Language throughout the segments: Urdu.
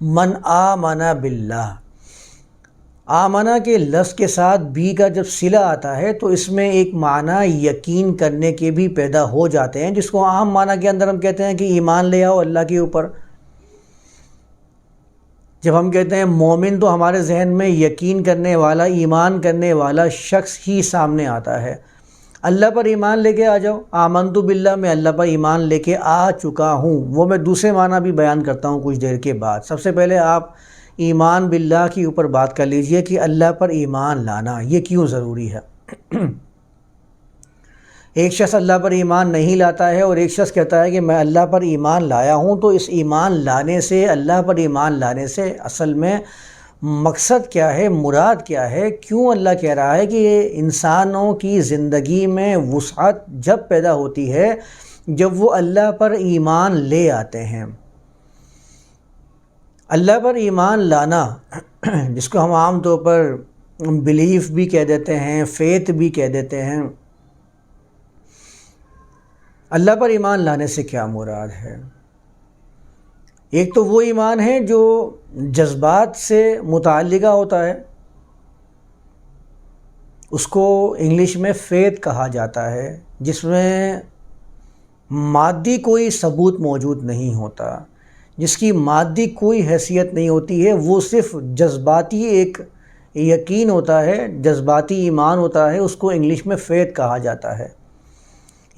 من آمنا باللہ۔ آمنا کے لفظ کے ساتھ بھی کا جب صلہ آتا ہے تو اس میں ایک معنی یقین کرنے کے بھی پیدا ہو جاتے ہیں، جس کو عام معنی کے اندر ہم کہتے ہیں کہ ایمان لے آؤ اللہ کے اوپر۔ جب ہم کہتے ہیں مومن تو ہمارے ذہن میں یقین کرنے والا، ایمان کرنے والا شخص ہی سامنے آتا ہے۔ اللہ پر ایمان لے کے آ جاؤ۔ آمن تو بلّہ میں اللہ پر ایمان لے کے آ چکا ہوں۔ وہ میں دوسرے معنی بھی بیان کرتا ہوں کچھ دیر کے بعد۔ سب سے پہلے آپ ایمان باللہ کے اوپر بات کر لیجیے کہ اللہ پر ایمان لانا یہ کیوں ضروری ہے۔ ایک شخص اللہ پر ایمان نہیں لاتا ہے اور ایک شخص کہتا ہے کہ میں اللہ پر ایمان لایا ہوں تو اس ایمان لانے سے، اللہ پر ایمان لانے سے اصل میں مقصد کیا ہے؟ مراد کیا ہے؟ کیوں اللہ کہہ رہا ہے کہ انسانوں کی زندگی میں وسعت جب پیدا ہوتی ہے، جب وہ اللہ پر ایمان لے آتے ہیں۔ اللہ پر ایمان لانا، جس کو ہم عام طور پر بلیف بھی کہہ دیتے ہیں فیت بھی کہہ دیتے ہیں۔ اللہ پر ایمان لانے سے کیا مراد ہے؟ ایک تو وہ ایمان ہے جو جذبات سے متعلقہ ہوتا ہے، اس کو انگلش میں فیت کہا جاتا ہے، جس میں مادی کوئی ثبوت موجود نہیں ہوتا، جس کی مادی کوئی حیثیت نہیں ہوتی ہے، وہ صرف جذباتی ایک یقین ہوتا ہے، جذباتی ایمان ہوتا ہے، اس کو انگلش میں فیت کہا جاتا ہے۔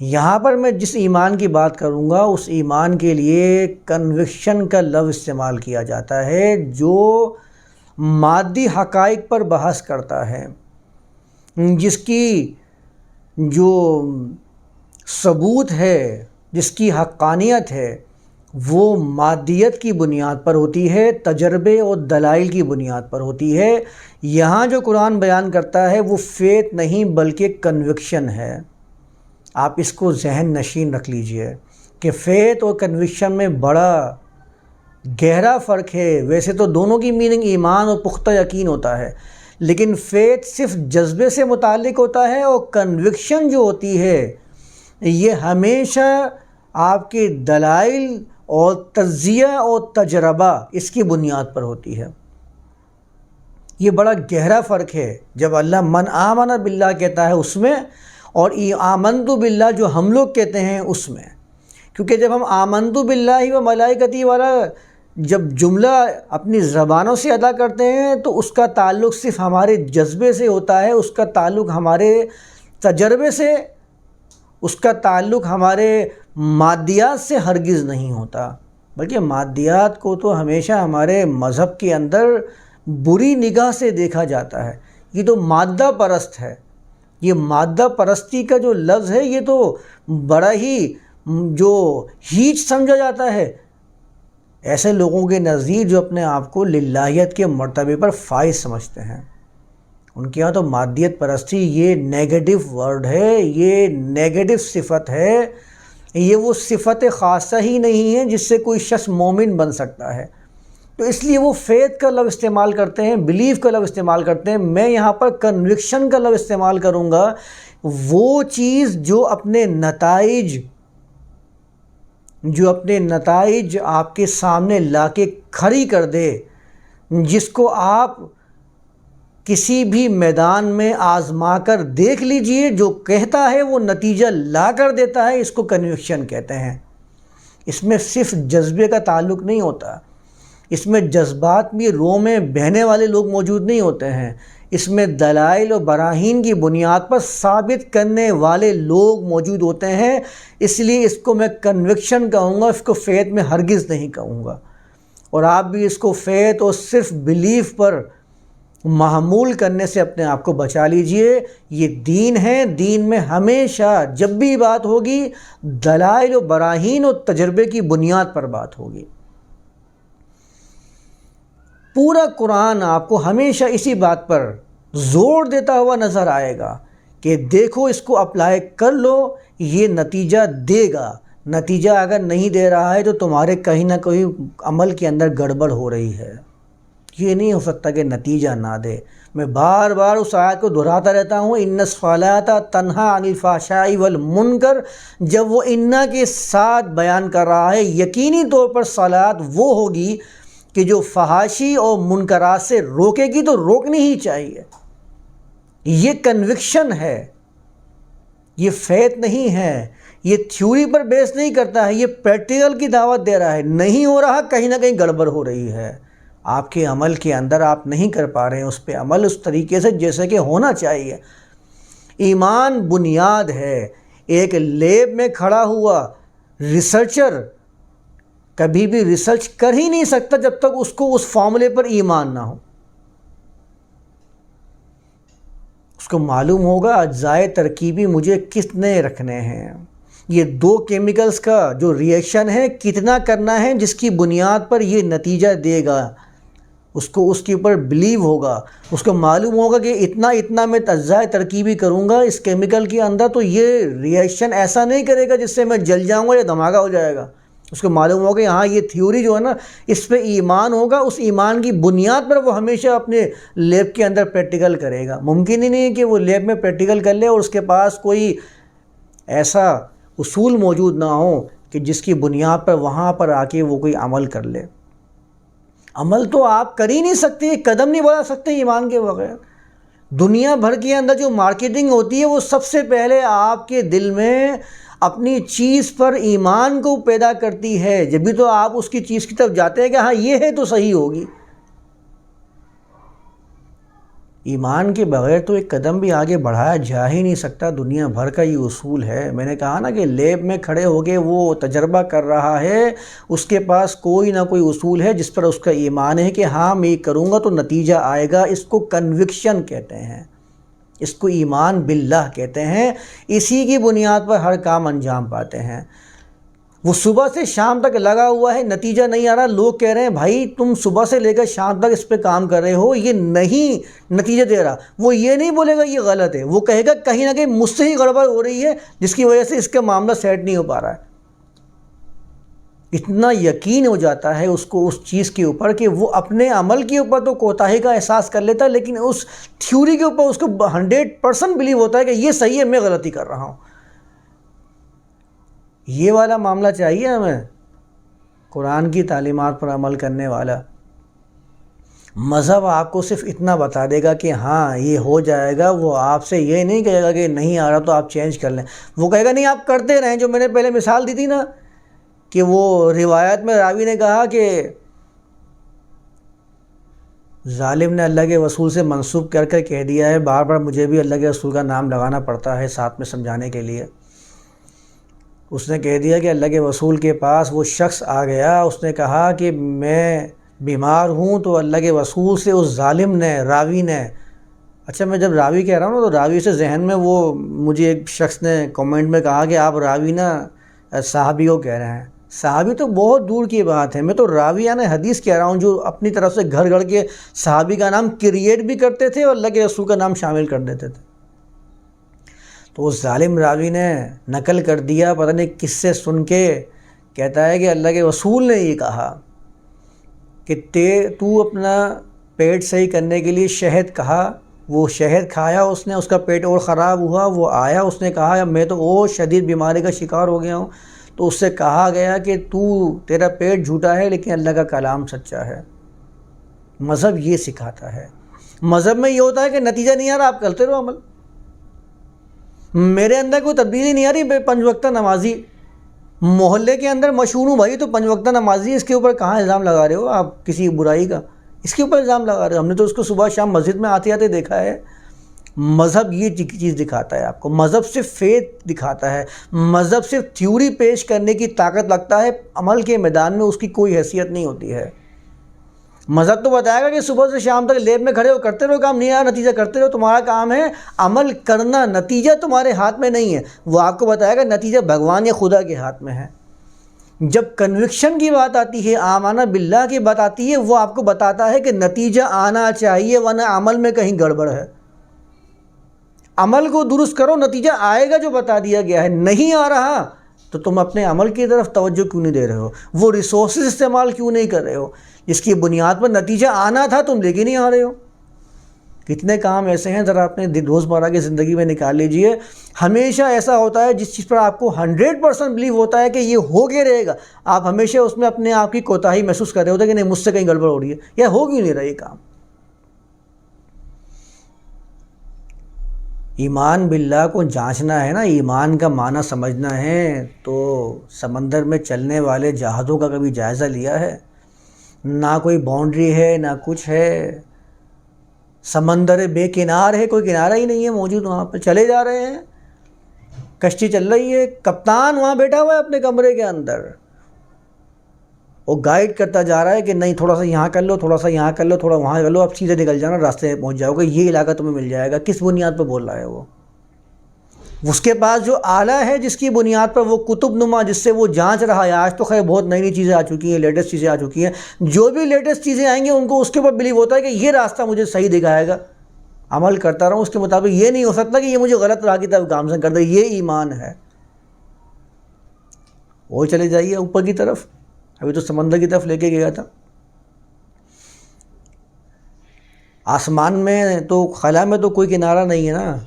یہاں پر میں جس ایمان کی بات کروں گا، اس ایمان کے لیے کنوکشن کا لفظ استعمال کیا جاتا ہے، جو مادی حقائق پر بحث کرتا ہے۔ جس کی جو ثبوت ہے، جس کی حقانیت ہے، وہ مادیت کی بنیاد پر ہوتی ہے، تجربے اور دلائل کی بنیاد پر ہوتی ہے۔ یہاں جو قرآن بیان کرتا ہے، وہ فیت نہیں بلکہ کنوکشن ہے۔ آپ اس کو ذہن نشین رکھ لیجیے کہ فیت اور کنوکشن میں بڑا گہرا فرق ہے۔ ویسے تو دونوں کی میننگ ایمان اور پختہ یقین ہوتا ہے، لیکن فیت صرف جذبے سے متعلق ہوتا ہے اور کنوکشن جو ہوتی ہے، یہ ہمیشہ آپ کے دلائل اور تجزیہ اور تجربہ اس کی بنیاد پر ہوتی ہے۔ یہ بڑا گہرا فرق ہے۔ جب اللہ من آمن باللہ کہتا ہے، اس میں اور آمند باللہ جو ہم لوگ کہتے ہیں اس میں۔ کیونکہ جب ہم آمند باللہ و ملائکتی والا جب جملہ اپنی زبانوں سے ادا کرتے ہیں تو اس کا تعلق صرف ہمارے جذبے سے ہوتا ہے، اس کا تعلق ہمارے تجربے سے، اس کا تعلق ہمارے مادیات سے ہرگز نہیں ہوتا۔ بلکہ مادیات کو تو ہمیشہ ہمارے مذہب کے اندر بری نگاہ سے دیکھا جاتا ہے۔ یہ تو مادہ پرست ہے۔ یہ مادہ پرستی کا جو لفظ ہے، یہ تو بڑا ہی جو ہیچ سمجھا جاتا ہے۔ ایسے لوگوں کے نزدیک جو اپنے آپ کو للہیت کے مرتبے پر فائز سمجھتے ہیں۔ ان کے یہاں تو مادیت پرستی، یہ نیگیٹو ورڈ ہے، یہ نیگیٹو صفت ہے۔ یہ وہ صفت خاصہ ہی نہیں ہے جس سے کوئی شخص مومن بن سکتا ہے۔ تو اس لیے وہ فیت کا لفظ استعمال کرتے ہیں بلیف کا لفظ استعمال کرتے ہیں. میں یہاں پر کنوکشن کا لفظ استعمال کروں گا. وہ چیز جو اپنے نتائج، جو اپنے نتائج آپ کے سامنے لا کے کھڑی کر دے، جس کو آپ کسی بھی میدان میں آزما کر دیکھ لیجیے، جو کہتا ہے وہ نتیجہ لا کر دیتا ہے، اس کو کنوکشن کہتے ہیں. اس میں صرف جذبے کا تعلق نہیں ہوتا. اس میں جذبات بھی رو میں بہنے والے لوگ موجود نہیں ہوتے ہیں۔ اس میں دلائل و براہین کی بنیاد پر ثابت کرنے والے لوگ موجود ہوتے ہیں۔ اس لیے اس کو میں کنوکشن کہوں گا، اس کو فیت میں ہرگز نہیں کہوں گا۔ اور آپ بھی اس کو فیت اور صرف بلیف پر معمول کرنے سے اپنے آپ کو بچا لیجیے۔ یہ دین ہے، دین میں ہمیشہ جب بھی بات ہوگی، دلائل و براہین و تجربے کی بنیاد پر بات ہوگی۔ پورا قرآن آپ کو ہمیشہ اسی بات پر زور دیتا ہوا نظر آئے گا کہ دیکھو اس کو اپلائی کر لو، یہ نتیجہ دے گا۔ نتیجہ اگر نہیں دے رہا ہے تو تمہارے کہیں نہ کہیں عمل کے اندر گڑبڑ ہو رہی ہے۔ یہ نہیں ہو سکتا کہ نتیجہ نہ دے۔ میں بار بار اس آیت کو دہراتا رہتا ہوں، ان فالاتا تنہا الفاشائی والمنکر جب وہ انا کے ساتھ بیان کر رہا ہے، یقینی طور پر صلات وہ ہوگی کہ جو فحاشی اور منکرات سے روکے گی تو روکنی ہی چاہیے۔ یہ کنوکشن ہے۔ یہ فیت نہیں ہے۔ یہ تھیوری پر بیس نہیں کرتا ہے۔ یہ پریکٹیکل کی دعوت دے رہا ہے۔ نہیں ہو رہا، کہیں نہ کہیں گڑبڑ ہو رہی ہے۔ آپ کے عمل کے اندر آپ نہیں کر پا رہے ہیں۔ اس پہ عمل اس طریقے سے جیسے کہ ہونا چاہیے۔ ایمان بنیاد ہے۔ ایک لیب میں کھڑا ہوا ریسرچر کبھی بھی ریسرچ کر ہی نہیں سکتا جب تک اس کو اس فارمولے پر ایمان نہ ہو۔ اس کو معلوم ہوگا اجزائے ترکیبی مجھے کتنے رکھنے ہیں۔ یہ دو کیمیکلز کا جو ریئیکشن ہے، کتنا کرنا ہے، جس کی بنیاد پر یہ نتیجہ دے گا۔ اس کو اس کے اوپر بلیو ہوگا۔ اس کو معلوم ہوگا کہ اتنا اتنا میں اجزائے ترکیبی کروں گا اس کیمیکل کے اندر تو یہ ریئیکشن ایسا نہیں کرے گا جس سے میں جل جاؤں گا یا دھماکہ ہو جائے گا۔ اس کو معلوم ہوگا کہ ہاں یہ تھیوری جو ہے نا، اس پہ ایمان ہوگا، اس ایمان کی بنیاد پر وہ ہمیشہ اپنے لیب کے اندر پریکٹیکل کرے گا۔ ممکن ہی نہیں کہ وہ لیب میں پریکٹیکل کر لے اور اس کے پاس کوئی ایسا اصول موجود نہ ہو کہ جس کی بنیاد پر وہاں پر آ کے وہ کوئی عمل کر لے۔ عمل تو آپ کر ہی نہیں سکتے، قدم نہیں بڑھا سکتے ایمان کے بغیر۔ دنیا بھر کے اندر جو مارکیٹنگ ہوتی ہے، وہ سب سے پہلے آپ کے دل میں اپنی چیز پر ایمان کو پیدا کرتی ہے۔ جب بھی تو آپ اس کی چیز کی طرف جاتے ہیں کہ ہاں یہ ہے تو صحیح ہوگی۔ ایمان کے بغیر تو ایک قدم بھی آگے بڑھایا جا ہی نہیں سکتا۔ دنیا بھر کا یہ اصول ہے۔ میں نے کہا نا کہ لیب میں کھڑے ہو کے وہ تجربہ کر رہا ہے۔ اس کے پاس کوئی نہ کوئی اصول ہے جس پر اس کا ایمان ہے کہ ہاں میں یہ کروں گا تو نتیجہ آئے گا۔ اس کو کنوکشن کہتے ہیں۔ اس کو ایمان باللہ کہتے ہیں، اسی کی بنیاد پر ہر کام انجام پاتے ہیں۔ وہ صبح سے شام تک لگا ہوا ہے، نتیجہ نہیں آ رہا۔ لوگ کہہ رہے ہیں، بھائی، تم صبح سے لے کر شام تک اس پہ کام کر رہے ہو، یہ نہیں نتیجہ دے رہا۔ وہ یہ نہیں بولے گا، یہ غلط ہے۔ وہ کہے گا، کہیں نہ کہیں مجھ سے ہی گڑبڑ ہو رہی ہے، جس کی وجہ سے اس کا معاملہ سیٹ نہیں ہو پا رہا ہے۔ اتنا یقین ہو جاتا ہے اس کو، اس چیز کے اوپر کہ وہ اپنے عمل کے اوپر تو کوتاہی کا احساس کر لیتا ہے، لیکن اس تھیوری کے اوپر اس کو ہنڈریڈ پرسنٹ بلیو ہوتا ہے کہ یہ صحیح ہے، میں غلطی کر رہا ہوں۔ یہ والا معاملہ چاہیے ہمیں۔ قرآن کی تعلیمات پر عمل کرنے والا۔ مذہب آپ کو صرف اتنا بتا دے گا کہ ہاں یہ ہو جائے گا، وہ آپ سے یہ نہیں کہے گا کہ نہیں آ رہا تو آپ چینج کر لیں۔ وہ کہے گا نہیں، آپ کرتے رہیں، جو میں نے پہلے مثال دی تھی نا۔ کہ وہ روایت میں راوی نے کہا کہ ظالم نے اللہ کے رسول سے منسوب کر کر کہہ دیا ہے، بار بار مجھے بھی اللہ کے رسول کا نام لگانا پڑتا ہے ساتھ میں سمجھانے کے لیے۔ اس نے کہہ دیا کہ اللہ کے رسول کے پاس وہ شخص آ گیا، اس نے کہا کہ میں بیمار ہوں تو اللہ کے رسول سے اس ظالم نے، راوی نے۔ اچھا میں جب راوی کہہ رہا ہوں نا تو راوی سے ذہن میں وہ مجھے ایک شخص نے کومنٹ میں کہا کہ آپ راوی نا، صحابی کو کہہ رہے ہیں۔ صحابی تو بہت دور کی بات ہے۔ میں تو راویہ نے حدیث کہہ رہا ہوں جو اپنی طرف سے گھر گھر کے صحابی کا نام کریٹ بھی کرتے تھے اور اللہ کے رسول کا نام شامل کر دیتے تھے۔ تو اس ظالم راوی نے نقل کر دیا، پتہ نہیں کس سے سن کے کہتا ہے کہ اللہ کے رسول نے یہ کہا کہ تے، تو اپنا پیٹ صحیح کرنے کے لیے شہد کہا وہ شہد کھایا اس نے، اس کا پیٹ اور خراب ہوا، وہ آیا، اس نے کہا، میں تو اور شدید بیماری کا شکار ہو گیا ہوں۔ تو اس سے کہا گیا کہ تو تیرا پیٹ جھوٹا ہے لیکن اللہ کا کلام سچا ہے۔ مذہب یہ سکھاتا ہے۔ مذہب میں یہ ہوتا ہے کہ نتیجہ نہیں آ رہا، آپ کرتے رہو عمل۔ میرے اندر کوئی تبدیلی نہیں آ رہی پنج وقتہ نمازی۔ محلے کے اندر مشہور ہوں بھائی، تو پنج وقتہ نمازی، اس کے اوپر کہاں الزام لگا رہے ہو آپ؟ کسی برائی کا۔ اس کے اوپر الزام لگا رہے ہو۔ ہم نے تو اس کو صبح شام مسجد میں آتے آتے دیکھا ہے۔ مذہب یہ چیز دکھاتا ہے آپ کو۔ مذہب صرف فیت دکھاتا ہے۔ مذہب صرف تھیوری پیش کرنے کی طاقت لگتا ہے۔ عمل کے میدان میں اس کی کوئی حیثیت نہیں ہوتی ہے۔ مذہب تو بتائے گا کہ صبح سے شام تک لیب میں کھڑے ہو، کرتے رہو کام نہیں آیا نتیجہ کرتے رہو۔ تمہارا کام ہے عمل کرنا۔ نتیجہ تمہارے ہاتھ میں نہیں ہے۔ وہ آپ کو بتائے گا نتیجہ بھگوان یا خدا کے ہاتھ میں ہے۔ جب کنوکشن کی بات آتی ہے، آمانہ باللہ کی بات آتی ہے، وہ آپ کو بتاتا ہے کہ نتیجہ آنا چاہیے، ورنہ عمل میں کہیں گڑبڑ ہے۔ عمل کو درست کرو، نتیجہ آئے گا جو بتا دیا گیا ہے۔ نہیں آ رہا تو تم اپنے عمل کی طرف توجہ کیوں نہیں دے رہے ہو؟ وہ ریسورسز استعمال کیوں نہیں کر رہے ہو؟ جس کی بنیاد پر نتیجہ آنا تھا، تم لے کے نہیں آ رہے ہو۔ کتنے کام ایسے ہیں، ذرا اپنے روزمرہ کی زندگی میں نکال لیجیے۔ ہمیشہ ایسا ہوتا ہے جس چیز پر آپ کو ہنڈریڈ پرسنٹ بلیو ہوتا ہے کہ یہ ہو کے رہے گا۔ آپ ہمیشہ اس میں اپنے آپ کی کوتاہی محسوس کر رہے ہوتے ہیں کہ نہیں، مجھ سے کہیں گڑبڑ ہو رہی ہے۔ یا ہو کیوں نہیں رہا یہ کام؟ ایمان باللہ کو جانچنا ہے نا، ایمان کا معنی سمجھنا ہے، تو سمندر میں چلنے والے جہازوں کا کبھی جائزہ لیا ہے؟ نہ کوئی باؤنڈری ہے، نہ کچھ ہے۔ سمندر بے کنار ہے، کوئی کنارہ ہی نہیں ہے، موجود وہاں پہ چلے جا رہے ہیں۔ کشتی چل رہی ہے، کپتان وہاں بیٹھا ہوا ہے اپنے کمرے کے اندر۔ وہ گائیڈ کرتا جا رہا ہے کہ نہیں، تھوڑا سا یہاں کر لو، تھوڑا سا یہاں کر لو، تھوڑا وہاں کر لو، اب سیدھے نکل جانا، راستے میں پہنچ جاؤ گے، یہ علاقہ تمہیں مل جائے گا۔ کس بنیاد پہ بول رہا ہے وہ؟ اس کے پاس جو آلہ ہے جس کی بنیاد پر وہ کتب نما، جس سے وہ جانچ رہا ہے، آج تو خیر بہت نئی نئی چیزیں آ چکی ہیں لیٹسٹ چیزیں آ چکی ہیں۔ جو بھی لیٹسٹ چیزیں آئیں گی، ان کو اس کے اوپر بلیو ہوتا ہے کہ یہ راستہ مجھے صحیح دکھائے گا۔ عمل کرتا رہا ہوں، اس کے مطابق یہ نہیں ہو سکتا کہ یہ مجھے غلط راہ کی طرف کام سے کر دے، یہ ایمان ہے۔ وہ چلے جائیے اوپر کی طرف۔ ابھی تو سمندر کی طرف لے کے گیا تھا۔ آسمان میں تو، خلا میں تو کوئی کنارہ نہیں ہے نا۔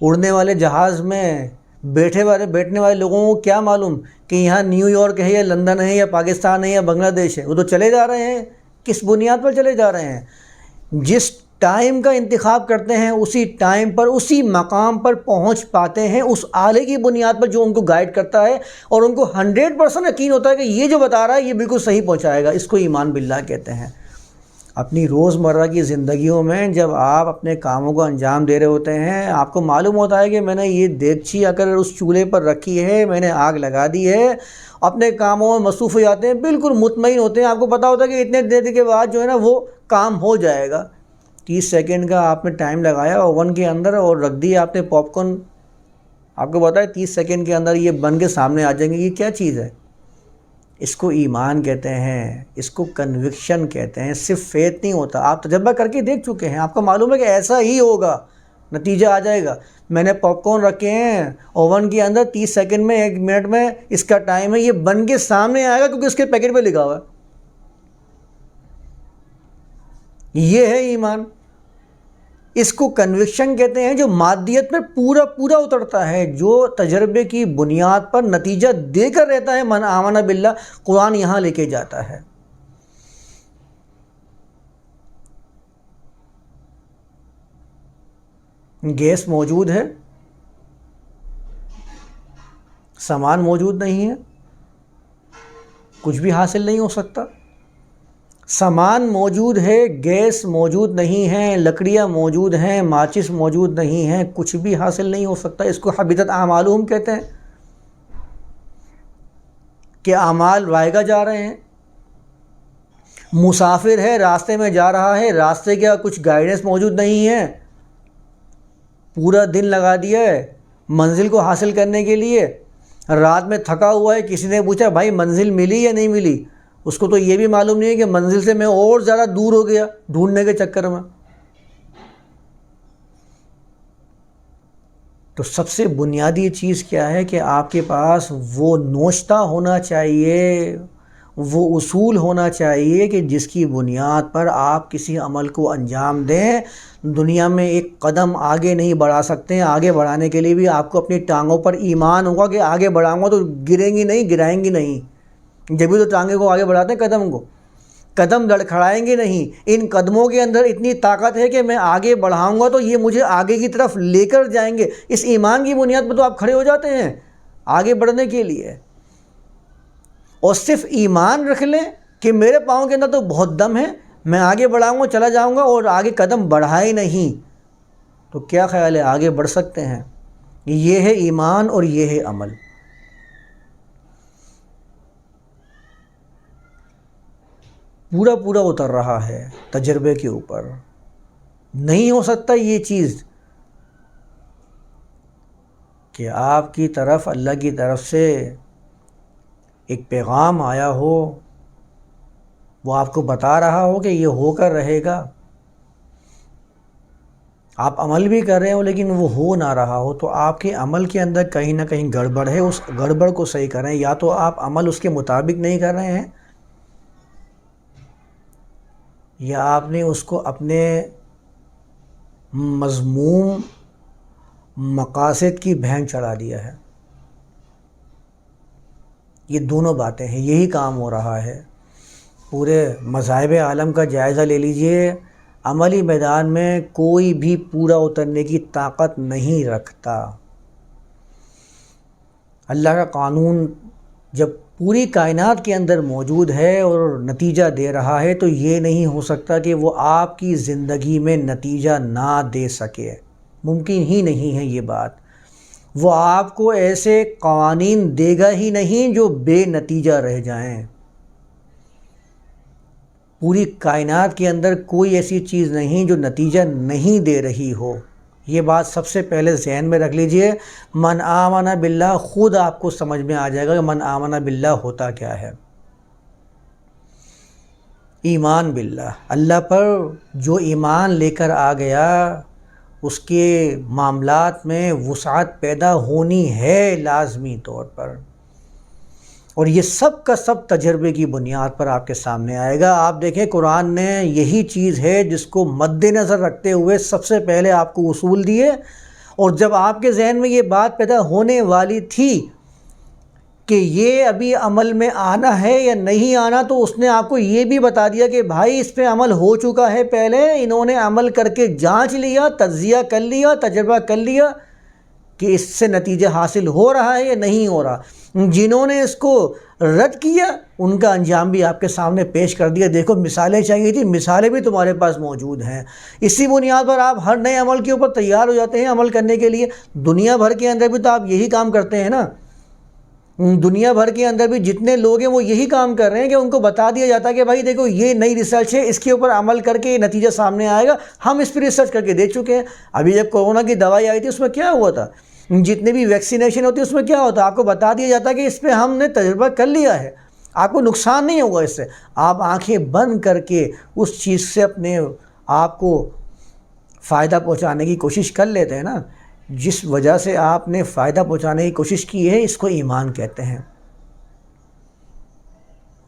اڑنے والے جہاز میں بیٹھے والے، بیٹھنے والے لوگوں کو کیا معلوم کہ یہاں نیو یارک ہے یا لندن ہے یا پاکستان ہے یا بنگلہ دیش ہے۔ وہ تو چلے جا رہے ہیں، کس بنیاد پر چلے جا رہے ہیں؟ جس ٹائم کا انتخاب کرتے ہیں، اسی ٹائم پر، اسی مقام پر پہنچ پاتے ہیں، اس آلے کی بنیاد پر جو ان کو گائیڈ کرتا ہے اور ان کو ہنڈریڈ پرسنٹ یقین ہوتا ہے کہ یہ جو بتا رہا ہے، یہ بالکل صحیح پہنچائے گا۔ اس کو ایمان باللہ کہتے ہیں۔ اپنی روز مرہ کی زندگیوں میں جب آپ اپنے کاموں کو انجام دے رہے ہوتے ہیں، آپ کو معلوم ہوتا ہے کہ میں نے یہ دیگچی اگر اس چولہے پر رکھی ہے، میں نے آگ لگا دی ہے۔ اپنے کاموں میں مصروف ہو جاتے ہیں، بالکل مطمئن ہوتے ہیں۔ آپ کو پتہ ہوتا ہے کہ اتنے دیر کے بعد جو ہے نا وہ کام ہو جائے گا۔ تیس سیکنڈ کا آپ نے ٹائم لگایا، اوون کے اندر اور رکھ دیا آپ نے پاپ کارن آپ کو پتا ہے، تیس سیکنڈ کے اندر یہ بن کے سامنے آ جائیں گے۔ یہ کیا چیز ہے؟ اس کو ایمان کہتے ہیں، اس کو کنوکشن کہتے ہیں۔ صرف فیت نہیں ہوتا۔ آپ تجربہ کر کے دیکھ چکے ہیں۔ آپ کو معلوم ہے کہ ایسا ہی ہوگا، نتیجہ آ جائے گا۔ میں نے پاپ کارن رکھے ہیں، اوون کے اندر تیس سیکنڈ میں، ایک منٹ میں، اس کا ٹائم ہے، یہ بن کے سامنے آئے گا کیونکہ اس کے پیکٹ پہ لکھا ہوا ہے۔ یہ ہے ایمان۔ اس کو کنوکشن کہتے ہیں جو مادیت میں پورا پورا اترتا ہے، جو تجربے کی بنیاد پر نتیجہ دے کر رہتا ہے۔ من آمن باللہ، قرآن یہاں لے کے جاتا ہے۔ گیس موجود ہے۔ سامان موجود نہیں ہے۔ کچھ بھی حاصل نہیں ہو سکتا۔ سامان موجود ہے، گیس موجود نہیں ہے، لکڑیاں موجود ہیں، ماچس موجود نہیں ہیں، کچھ بھی حاصل نہیں ہو سکتا۔ اس کو حبیت اعمالوم کہتے ہیں۔ کہ اعمال وائگا جا رہے ہیں۔ مسافر ہے، راستے میں جا رہا ہے، راستے کا کچھ گائیڈنس موجود نہیں ہے۔ پورا دن لگا دیا ہے منزل کو حاصل کرنے کے لیے۔ رات میں تھکا ہوا ہے، کسی نے پوچھا، بھائی منزل ملی یا نہیں ملی؟ اس کو تو یہ بھی معلوم نہیں ہے کہ منزل سے میں اور زیادہ دور ہو گیا ڈھونڈنے کے چکر میں۔ تو سب سے بنیادی چیز کیا ہے کہ آپ کے پاس وہ نوشتہ ہونا چاہیے، وہ اصول ہونا چاہیے کہ جس کی بنیاد پر آپ کسی عمل کو انجام دیں۔ دنیا میں ایک قدم آگے نہیں بڑھا سکتے ہیں آگے بڑھانے کے لیے بھی آپ کو اپنی ٹانگوں پر ایمان ہوگا کہ آگے بڑھاؤں گا تو گریں گی نہیں، گرائیں گی نہیں۔ جبھی تو ٹانگے کو آگے بڑھاتے ہیں، قدم کو۔ قدم لڑکھڑائیں گے نہیں۔ ان قدموں کے اندر اتنی طاقت ہے کہ میں آگے بڑھاؤں گا تو یہ مجھے آگے کی طرف لے کر جائیں گے۔ اس ایمان کی بنیاد پہ تو آپ کھڑے ہو جاتے ہیں۔ آگے بڑھنے کے لیے۔ اور صرف ایمان رکھ لیں کہ میرے پاؤں کے اندر تو بہت دم ہے۔ میں آگے بڑھاؤں گا، چلا جاؤں گا اور آگے قدم بڑھائے نہیں۔ تو کیا خیال ہے؟ آگے بڑھ سکتے ہیں۔ یہ ہے ایمان اور یہ ہے عمل۔ پورا پورا اتر رہا ہے تجربے کے اوپر۔ نہیں ہو سکتا یہ چیز کہ آپ کی طرف، اللہ کی طرف سے ایک پیغام آیا ہو، وہ آپ کو بتا رہا ہو کہ یہ ہو کر رہے گا۔ آپ عمل بھی کر رہے ہو لیکن وہ ہو نہ رہا ہو۔ تو آپ کے عمل کے اندر کہیں نہ کہیں گڑبڑ ہے۔ اس گڑبڑ کو صحیح کریں یا تو آپ عمل اس کے مطابق نہیں کر رہے ہیں یا آپ نے اس کو اپنے مضموم مقاصد کی بہن چڑھا دیا ہے؟ یہ دونوں باتیں ہیں، یہی کام ہو رہا ہے۔ پورے مذاہب عالم کا جائزہ لے لیجیے۔ عملی میدان میں کوئی بھی پورا اترنے کی طاقت نہیں رکھتا۔ اللہ کا قانون جب پوری کائنات کے اندر موجود ہے اور نتیجہ دے رہا ہے، تو یہ نہیں ہو سکتا کہ وہ آپ کی زندگی میں نتیجہ نہ دے سکے۔ ممکن ہی نہیں ہے یہ بات۔ وہ آپ کو ایسے قوانین دے گا ہی نہیں جو بے نتیجہ رہ جائیں۔ پوری کائنات کے اندر کوئی ایسی چیز نہیں جو نتیجہ نہیں دے رہی ہو۔ یہ بات سب سے پہلے ذہن میں رکھ لیجیے، من آمانہ باللہ، خود آپ کو سمجھ میں آ جائے گا کہ من آمنہ باللہ ہوتا کیا ہے۔ ایمان باللہ، اللہ پر جو ایمان لے کر آ گیا، اس کے معاملات میں وسعت پیدا ہونی ہے لازمی طور پر۔ اور یہ سب کا سب تجربے کی بنیاد پر آپ کے سامنے آئے گا۔ آپ دیکھیں قرآن نے یہی چیز ہے جس کو مد نظر رکھتے ہوئے سب سے پہلے آپ کو اصول دیے۔ اور جب آپ کے ذہن میں یہ بات پیدا ہونے والی تھی کہ یہ ابھی عمل میں آنا ہے یا نہیں آنا، تو اس نے آپ کو یہ بھی بتا دیا کہ بھائی اس پہ عمل ہو چکا ہے۔ پہلے انہوں نے عمل کر کے جانچ لیا، تجزیہ کر لیا، تجربہ کر لیا کہ اس سے نتیجہ حاصل ہو رہا ہے یا نہیں ہو رہا۔ جنہوں نے اس کو رد کیا، ان کا انجام بھی آپ کے سامنے پیش کر دیا۔ دیکھو، مثالیں چاہیے تھی، مثالیں بھی تمہارے پاس موجود ہیں۔ اسی بنیاد پر آپ ہر نئے عمل کے اوپر تیار ہو جاتے ہیں عمل کرنے کے لیے۔ دنیا بھر کے اندر بھی تو آپ یہی کام کرتے ہیں نا۔ دنیا بھر کے اندر بھی جتنے لوگ ہیں وہ یہی کام کر رہے ہیں کہ ان کو بتا دیا جاتا ہے کہ بھائی دیکھو، یہ نئی ریسرچ ہے، اس کے اوپر عمل کر کے یہ نتیجہ سامنے آئے گا۔ ہم اس پہ ریسرچ کر کے دے چکے ہیں۔ ابھی جب کورونا کی دوائی آئی تھی، اس میں کیا ہوا تھا؟ جتنے بھی ویکسینیشن ہوتی ہے، اس میں کیا ہوتا ہے؟ آپ کو بتا دیا جاتا ہے کہ اس پہ ہم نے تجربہ کر لیا ہے۔ آپ کو نقصان نہیں ہوگا اس سے۔ آپ آنکھیں بند کر کے اس چیز سے اپنے آپ کو فائدہ پہنچانے کی کوشش کر لیتے ہیں نا۔ جس وجہ سے آپ نے فائدہ پہنچانے کی کوشش کی ہے، اس کو ایمان کہتے ہیں۔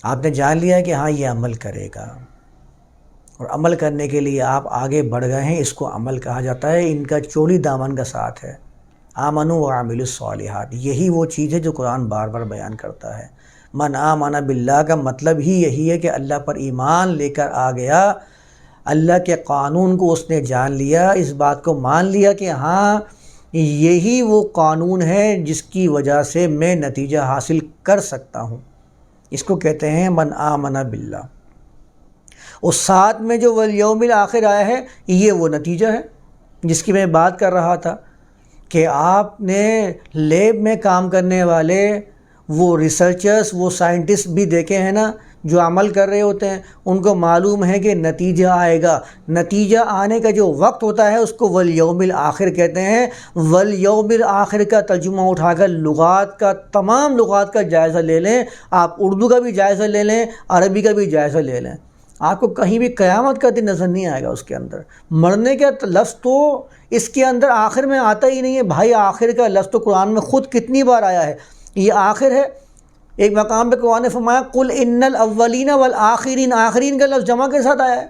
آپ نے جان لیا کہ ہاں یہ عمل کرے گا۔ اور عمل کرنے کے لیے آپ آگے بڑھ گئے ہیں، اس کو عمل کہا جاتا ہے۔ ان کا چولی دامن کا ساتھ ہے۔ آمن و عامل الصالحات۔ یہی وہ چیز ہے جو قرآن بار بار بیان کرتا ہے۔ من آمن باللہ کا مطلب ہی یہی ہے کہ اللہ پر ایمان لے کر آ گیا۔ اللہ کے قانون کو اس نے جان لیا، اس بات کو مان لیا کہ ہاں یہی وہ قانون ہے جس کی وجہ سے میں نتیجہ حاصل کر سکتا ہوں۔ اس کو کہتے ہیں من آمن باللہ۔ اس ساتھ میں جو ولیوم آخر آیا ہے، یہ وہ نتیجہ ہے جس کی میں بات کر رہا تھا۔ کہ آپ نے لیب میں کام کرنے والے وہ ریسرچرز وہ سائنٹسٹ بھی دیکھے ہیں نا، جو عمل کر رہے ہوتے ہیں، ان کو معلوم ہے کہ نتیجہ آئے گا۔ نتیجہ آنے کا جو وقت ہوتا ہے، اس کو ولیوم آخر کہتے ہیں۔ ولیوم آخر کا ترجمہ اٹھا کر لغات کا تمام لغات کا جائزہ لے لیں۔ آپ اردو کا بھی جائزہ لے لیں، عربی کا بھی جائزہ لے لیں۔ آپ کو کہیں بھی قیامت کا دن نظر نہیں آئے گا اس کے اندر۔ مرنے کا لفظ تو اس کے اندر آخر میں آتا ہی نہیں ہے۔ بھائی، آخر کا لفظ تو قرآن میں خود کتنی بار آیا ہے۔ یہ آخر ہے۔ ایک مقام پہ قرآن نے فرمایا کل ان الاولین والآخرین۔ آخرین کا لفظ جمع کے ساتھ آیا ہے۔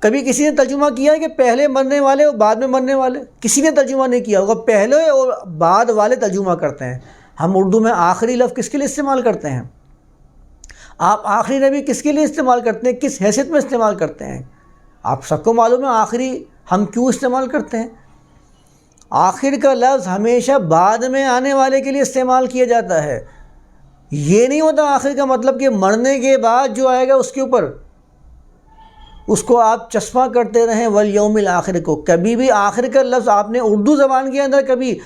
کبھی کسی نے ترجمہ کیا ہے کہ پہلے مرنے والے اور بعد میں مرنے والے؟ کسی نے ترجمہ نہیں کیا ہوگا۔ پہلے اور بعد والے ترجمہ کرتے ہیں۔ ہم اردو میں آخری لفظ کس کے لیے استعمال کرتے ہیں؟ آپ آخری نبی کس کے لیے استعمال کرتے ہیں؟ کس حیثیت میں استعمال کرتے ہیں؟ آپ سب کو معلوم ہے آخری ہم کیوں استعمال کرتے ہیں؟ آخر کا لفظ ہمیشہ بعد میں آنے والے کے لیے استعمال کیا جاتا ہے۔ یہ نہیں ہوتا آخر کا مطلب کہ مرنے کے بعد جو آئے گا اس کے اوپر۔ اس کو آپ چشمہ کرتے رہیں ولیوم الآخر کو۔ کبھی بھی آخر کا لفظ آپ نے اردو زبان کے اندر کبھی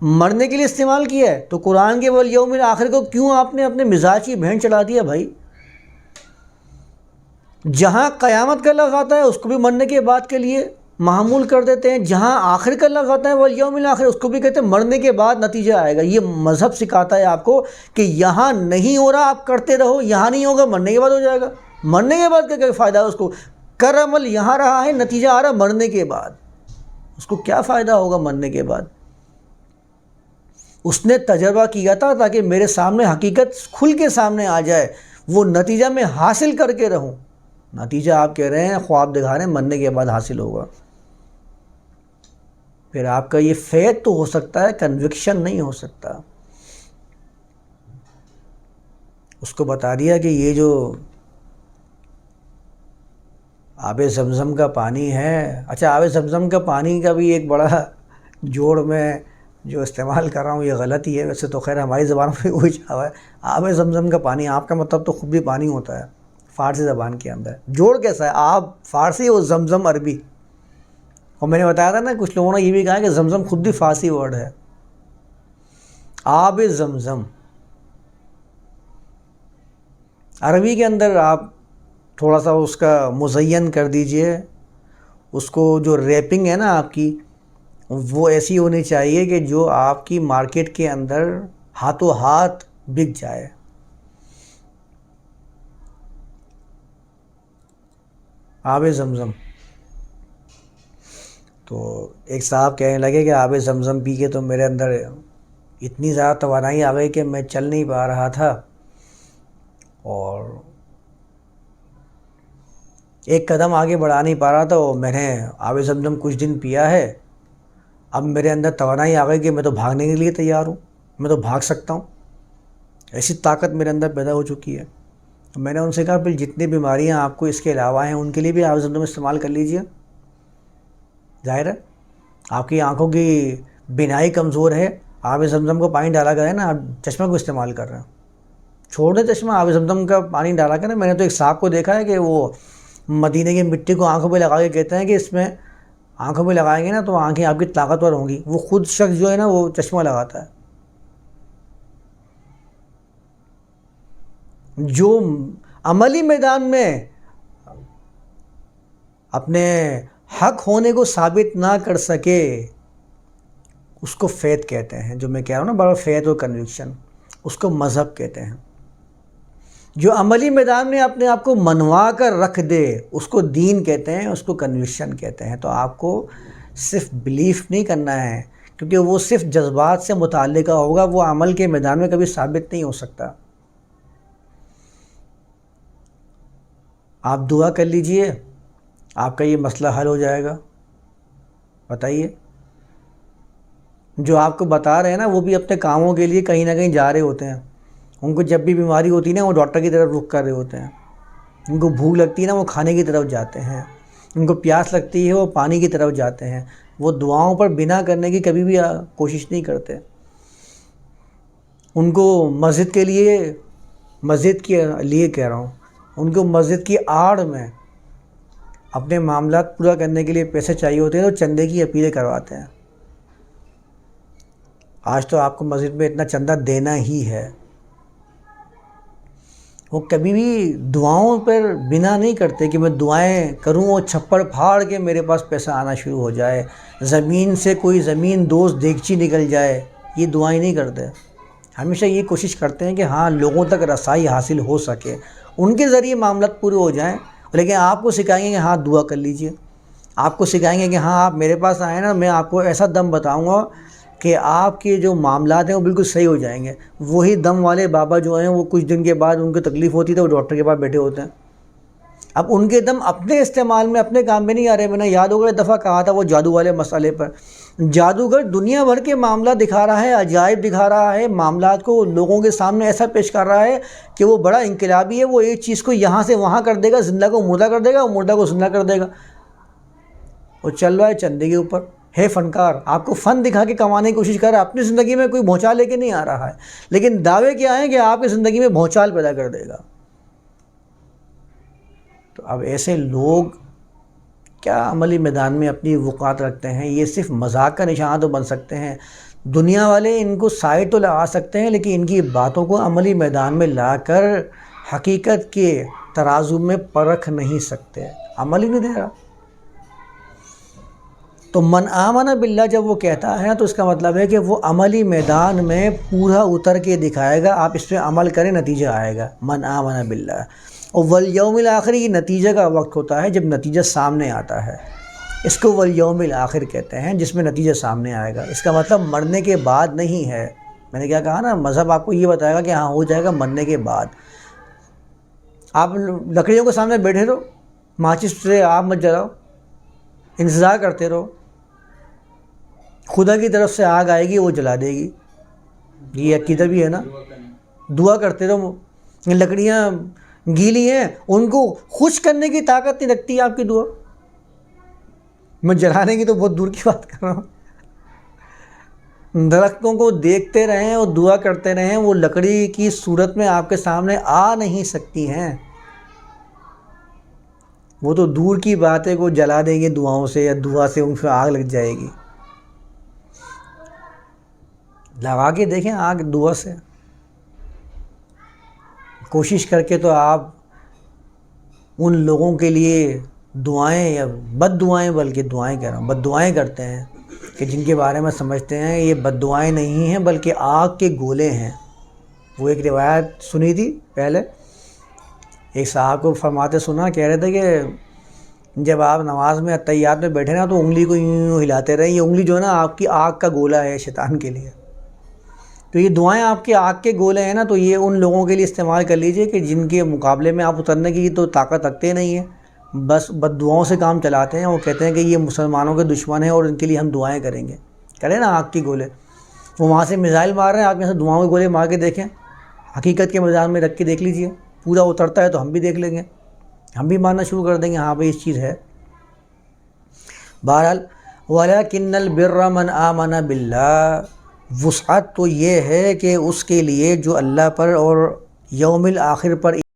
مرنے کے لیے استعمال کیا ہے؟ تو قرآن کے ولیوم الآخر کو کیوں آپ نے اپنے مزاج کی بہن چڑھا دیا بھائی؟ جہاں قیامت کا لفظ آتا ہے، اس کو بھی مرنے کے بعد کے لیے معمول کر دیتے ہیں۔ جہاں آخر کا لفظ آتا ہے وہ یوم آخر اس کو بھی کہتے ہیں مرنے کے بعد نتیجہ آئے گا۔ یہ مذہب سکھاتا ہے آپ کو کہ یہاں نہیں ہو رہا، آپ کرتے رہو، یہاں نہیں ہوگا، مرنے کے بعد ہو جائے گا۔ مرنے کے بعد کا کیا فائدہ ہے اس کو؟ کر عمل یہاں رہا ہے، نتیجہ آ رہا ہے مرنے کے بعد۔ اس کو کیا فائدہ ہوگا مرنے کے بعد؟ اس نے تجربہ کیا تھا تاکہ میرے سامنے حقیقت کھل کے سامنے آ جائے، وہ نتیجہ میں حاصل کر کے رہوں۔ نتیجہ آپ کہہ رہے ہیں، خواب دکھا رہے ہیں، مرنے کے بعد حاصل ہوگا۔ پھر آپ کا یہ فیت تو ہو سکتا ہے کنوکشن نہیں ہو سکتا۔ اس کو بتا دیا کہ یہ جو آب زمزم کا پانی ہے اچھا آب زمزم کا پانی کا بھی ایک بڑا جوڑ میں جو استعمال کر رہا ہوں، یہ غلط ہی ہے۔ ویسے تو خیر، ہماری زبان میں وہی چاہا ہے۔ آب زمزم کا پانی، آپ کا مطلب تو خود بھی پانی ہوتا ہے، فارسی زبان کے اندر۔ جوڑ کیسا ہے آب فارسی اور زمزم عربی۔ اور میں نے بتایا تھا نا، کچھ لوگوں نے یہ بھی کہا کہ زمزم خود بھی فارسی ورڈ ہے۔ آب زمزم۔ عربی کے اندر آپ تھوڑا سا اس کا مزین کر دیجیے۔ اس کو جو ریپنگ ہے نا آپ کی وہ ایسی ہونی چاہیے کہ جو آپ کی مارکیٹ کے اندر ہاتھوں ہاتھ بک جائے۔ آب زمزم۔ تو ایک صاحب کہنے لگے کہ آب زمزم پی کے تو میرے اندر اتنی زیادہ توانائی آ گئی کہ میں چل نہیں پا رہا تھا۔ اور ایک قدم آگے بڑھا نہیں پا رہا تھا، وہ میں نے آب زمزم کچھ دن پیا ہے۔ اب میرے اندر توانائی آ گئی کہ میں تو بھاگنے کے لیے تیار ہوں، میں تو بھاگ سکتا ہوں۔ ایسی طاقت میرے اندر پیدا ہو چکی ہے۔ میں نے ان سے کہا، پھر جتنی بیماریاں آپ کو اس کے علاوہ ہیں، ان کے لیے بھی آب زمزم استعمال کر لیجیے۔ ظاہر ہے، آپ کی آنکھوں کی بینائی کمزور ہے۔ آب زمزم کو پانی ڈالا کریں نا، آپ چشمہ کو استعمال کر رہے ہیں۔ چھوڑ دیں چشمہ آب زمزم کا پانی ڈالا کریں۔ میں نے تو ایک صاحب کو دیکھا ہے کہ وہ مدینے کی مٹی کو آنکھوں پہ لگا کے کہتے ہیں کہ اس میں آنکھوں پہ لگائیں گے نا تو آنکھیں آپ کی طاقتور ہوں گی۔ وہ خود شخص جو ہے نا وہ چشمہ لگاتا ہے۔ جو عملی میدان میں اپنے حق ہونے کو ثابت نہ کر سکے، اس کو فیت کہتے ہیں۔ جو میں کہہ رہا ہوں نا، بڑا فیت اور کنوکشن اس کو مذہب کہتے ہیں۔ جو عملی میدان میں اپنے آپ کو منوا کر رکھ دے، اس کو دین کہتے ہیں، اس کو کنوکشن کہتے ہیں۔ تو آپ کو صرف بلیف نہیں کرنا ہے، کیونکہ وہ صرف جذبات سے متعلقہ ہوگا، وہ عمل کے میدان میں کبھی ثابت نہیں ہو سکتا۔ آپ دعا کر لیجیے، آپ کا یہ مسئلہ حل ہو جائے گا۔ بتائیے۔ جو آپ کو بتا رہے ہیں نا، وہ بھی اپنے کاموں کے لیے کہیں نہ کہیں جا رہے ہوتے ہیں۔ ان کو جب بھی بیماری ہوتی ہے نا، وہ ڈاکٹر کی طرف رخ کر رہے ہوتے ہیں۔ ان کو بھوک لگتی ہے نا، وہ کھانے کی طرف جاتے ہیں۔ ان کو پیاس لگتی ہے، وہ پانی کی طرف جاتے ہیں۔ وہ دعاؤں پر بنا کرنے کی کبھی بھی کوشش نہیں کرتے۔ ان کو مسجد کے لیے، مسجد کے لیے کہہ رہا ہوں۔ ان کو مسجد کی آڑ میں اپنے معاملات پورا کرنے کے لیے پیسے چاہیے ہوتے ہیں تو چندے کی اپیلیں کرواتے ہیں۔ آج تو آپ کو مسجد میں اتنا چندہ دینا ہی ہے۔ وہ کبھی بھی دعاؤں پر بنا نہیں کرتے کہ میں دعائیں کروں اور چھپڑ پھاڑ کے میرے پاس پیسہ آنا شروع ہو جائے، زمین سے کوئی زمین دوست دیگچی نکل جائے، یہ دعائیں نہیں کرتے۔ ہمیشہ یہ کوشش کرتے ہیں کہ ہاں لوگوں تک رسائی حاصل ہو سکے، ان کے ذریعے معاملات پورے ہو جائیں۔ لیکن آپ کو سکھائیں گے کہ ہاں دعا کر لیجیے۔ آپ کو سکھائیں گے کہ ہاں آپ میرے پاس آئیں نا، میں آپ کو ایسا دم بتاؤں گا کہ آپ کے جو معاملات ہیں وہ بالکل صحیح ہو جائیں گے۔ وہی دم والے بابا جو ہیں وہ کچھ دن کے بعد ان کو تکلیف ہوتی ہے وہ ڈاکٹر کے پاس بیٹھے ہوتے ہیں۔ اب ان کے دم اپنے استعمال میں، اپنے کام میں نہیں آ رہے۔ میں نے یاد ہوگا دفعہ کہا تھا وہ جادو والے مسئلے پر۔ جادوگر دنیا بھر کے معاملہ دکھا رہا ہے، عجائب دکھا رہا ہے، معاملات کو لوگوں کے سامنے ایسا پیش کر رہا ہے کہ وہ بڑا انقلابی ہے۔ وہ ایک چیز کو یہاں سے وہاں کر دے گا، زندہ کو مردہ کر دے گا اور مردہ کو زندہ کر دے گا۔ وہ چل رہا ہے چندے کے اوپر۔ ہے فنکار، آپ کو فن دکھا کے کمانے کی کوشش کر رہا ہے، اپنی زندگی میں کوئی بھونچال لے کے نہیں آ رہا ہے۔ لیکن دعوے کیا ہیں کہ آپ کی زندگی میں بھونچال پیدا کر دے گا۔ تو اب ایسے لوگ کیا عملی میدان میں اپنی وقات رکھتے ہیں؟ یہ صرف مذاق کا نشان تو بن سکتے ہیں۔ دنیا والے ان کو سائڈ تو لگا سکتے ہیں، لیکن ان کی باتوں کو عملی میدان میں لا کر حقیقت کے ترازو میں پرکھ نہیں سکتے۔ عمل ہی نہیں دے رہا۔ تو من آمن باللہ جب وہ کہتا ہے تو اس کا مطلب ہے کہ وہ عملی میدان میں پورا اتر کے دکھائے گا، آپ اس پہ عمل کریں، نتیجہ آئے گا۔ من آمن باللہ۔ اور ولیوم الآخر یہ نتیجہ کا وقت ہوتا ہے جب نتیجہ سامنے آتا ہے۔ اس کو ولیوم الآخر کہتے ہیں، جس میں نتیجہ سامنے آئے گا۔ اس کا مطلب مرنے کے بعد نہیں ہے۔ میں نے کیا کہا نا، مذہب آپ کو یہ بتائے گا کہ ہاں ہو جائے گا مرنے کے بعد۔ آپ لکڑیوں کے سامنے بیٹھے رہو، ماچس سے آپ مت جلاؤ، انتظار کرتے رہو۔ خدا کی طرف سے آگ آئے گی، وہ جلا دے گی۔ یہ عقیدہ بھی ہے نا۔ دعا کرتے رہو۔ لکڑیاں گیلی ہیں، ان کو خوش کرنے کی طاقت نہیں رکھتی آپ کی دعا۔ میں جلانے کی تو بہت دور کی بات کر رہا ہوں۔ درختوں کو دیکھتے رہیں اور دعا کرتے رہیں، وہ لکڑی کی صورت میں آپ کے سامنے آ نہیں سکتی ہیں۔ وہ تو دور کی باتیں کو جلا دیں گے دعاؤں سے یا دعا سے، ان پہ آگ لگ جائے گی۔ لگا کے دیکھیں آگ دعا سے۔ کوشش کر کے تو آپ ان لوگوں کے لیے دعائیں یا بد دعائیں، بلکہ دعائیں کہہ رہا ہوں، بد دعائیں کرتے ہیں کہ جن کے بارے میں سمجھتے ہیں یہ بد دعائیں نہیں ہیں، بلکہ آگ کے گولے ہیں۔ وہ ایک روایت سنی تھی پہلے۔ ایک صاحب کو فرماتے سنا، کہہ رہے تھے کہ جب آپ نماز میں اطیات میں بیٹھے نا تو انگلی کو یوں یوں ہلاتے رہے یہ انگلی جو ہے نا، آپ کی آگ کا گولا ہے شیطان کے لیے۔ تو یہ دعائیں آپ کے آگ کے گولے ہیں نا، تو یہ ان لوگوں کے لیے استعمال کر لیجیے کہ جن کے مقابلے میں آپ اترنے کی تو طاقت رکھتے نہیں ہیں۔ بس بد دعاؤں سے کام چلاتے ہیں، وہ کہتے ہیں کہ یہ مسلمانوں کے دشمن ہیں اور ان کے لیے ہم دعائیں کریں گے۔ کریں نا آگ کے گولے۔ وہ وہاں سے میزائل مار رہے ہیں، آپ یہاں سے دعاؤں کے گولے مار کے دیکھیں۔ حقیقت کے میدان میں رکھ کے دیکھ لیجیے۔ پورا اترتا ہے تو ہم بھی دیکھ لیں گے۔ ہم بھی ماننا شروع کر دیں گے۔ ہاں بھائی، اس چیز ہے۔ بہرحال والا کن البر من آمن بلّہ وسعت تو یہ ہے کہ اس کے لیے جو اللہ پر اور یوم الآخر پر